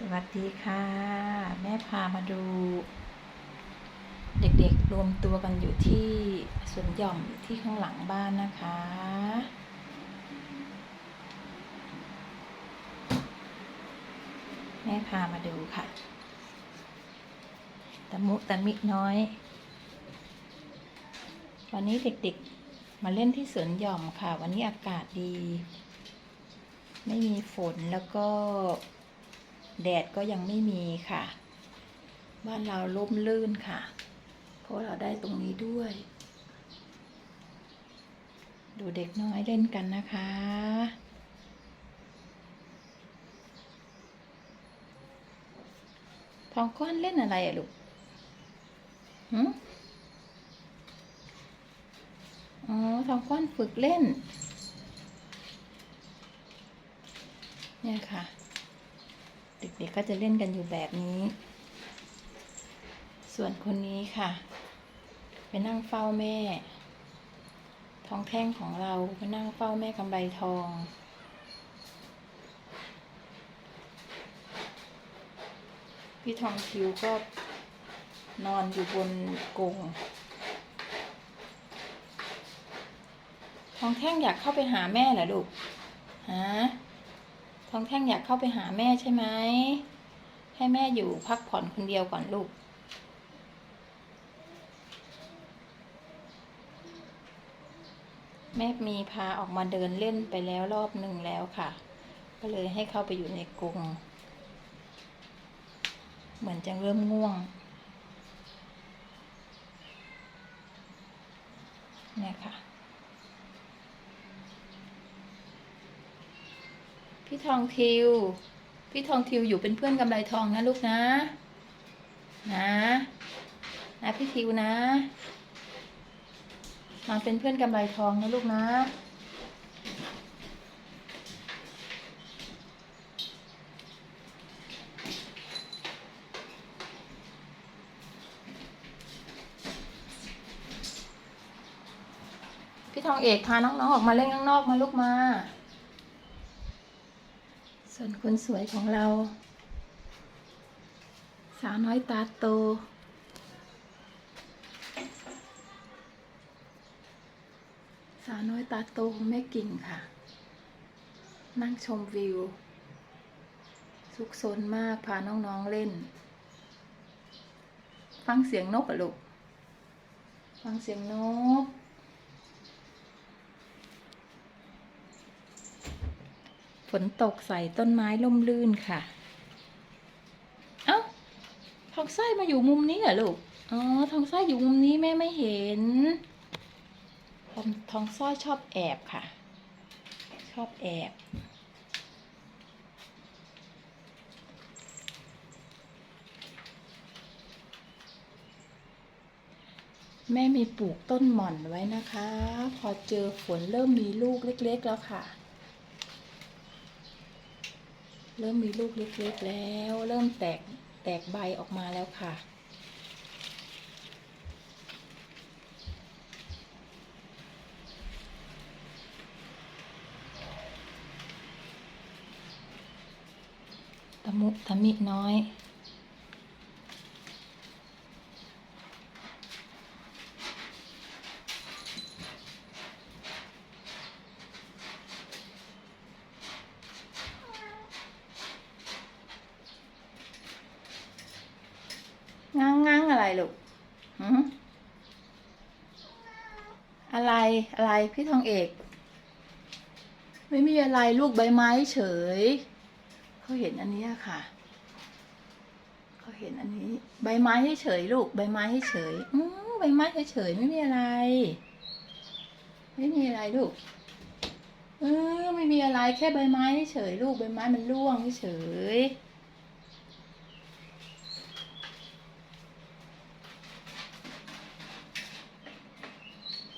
สวัสดีค่ะ แม่พามาดู เด็กๆรวมตัวกันอยู่ที่สวนหย่อมที่ข้างหลังบ้านนะคะ แม่พามาดูค่ะตะมุตะมิน้อย วันนี้เด็กๆมาเล่นที่สวนหย่อมค่ะ วันนี้อากาศดี ไม่มีฝนแล้วก็ แดดก็ยังไม่มีค่ะ บ้านเราร่มรื่นค่ะ เพราะเราได้ตรงนี้ด้วย ดูเด็กน้อยเล่นกันนะคะ ทองก้อนเล่นอะไรอะลูกหืมอ๋อ ทองก้อนฝึกเล่น เนี่ยค่ะ เด็กๆก็จะเล่นกันอยู่แบบนี้ ส่วนคนนี้ค่ะ ไปนั่งเฝ้าแม่ ทองแท่งของเราไปนั่งเฝ้าแม่กำไรทองพี่ทองคิวก็นอนอยู่บนกงทองแท่งอยากเข้าไปหาแม่เหรอลูก ฮะ ทองแท่งอยากเข้าไปหาแม่ใช่ไหม ให้แม่อยู่พักผ่อนคนเดียวก่อนลูก แม่มีพาออกมาเดินเล่นไปแล้วรอบหนึ่งแล้วค่ะ ก็เลยให้เข้าไปอยู่ในกรงเหมือนจะเริ่มง่วงเนี่ยค่ะ พี่ทองทิว พี่ทองทิวอยู่เป็นเพื่อนกำไรทองนะลูกนะ นะนะพี่ทิวนะ มาเป็นเพื่อนกำไรทองนะลูกนะพี่ทองเอกพาน้องๆออกมาเล่นข้างนอกมาลูกมา ส่วนคนสวยของเรา สาวน้อยตาโต สาวน้อยตาโตของแม่กิ่งค่ะ นั่งชมวิว สุขสนมาก พาน้องๆเล่น ฟังเสียงนกอะลูก ฟังเสียงนก นตกใส่ต้นไม้ล่มลื่นค่ะ เอ้าทองไส้อยมาอยู่มุมนี้เหรอลูก อ๋อ ทองไส้อยอยู่มุมนี้แม่ไม่เห็นทอทองสร้อยชอบแอบค่ะ ชอบแอบแม่มีปลูกต้นหม่อนไว้นะคะ พอเจอฝนเริ่มมีลูกเล็ก ๆ แล้วค่ะ เริ่มมีลูกเล็กๆแล้ว เริ่มแตกแตกใบออกมาแล้วค่ะ ตะมุตะมิน้อย ง้างง้างอะไร ลูกหืมอะไรอะไรพี่ทองเอก ไม่มีอะไรลูกใบไม้เฉย เขาเห็นอันนี้ค่ะ เขาเห็นอันนี้ ใบไม้เฉยลูก ใบไม้เฉยอือใบไม้เฉยไม่มีอะไร ไม่มีอะไรลูกเออไม่มีอะไรแค่ใบไม้เฉยลูกใบไม้มันร่วงเฉย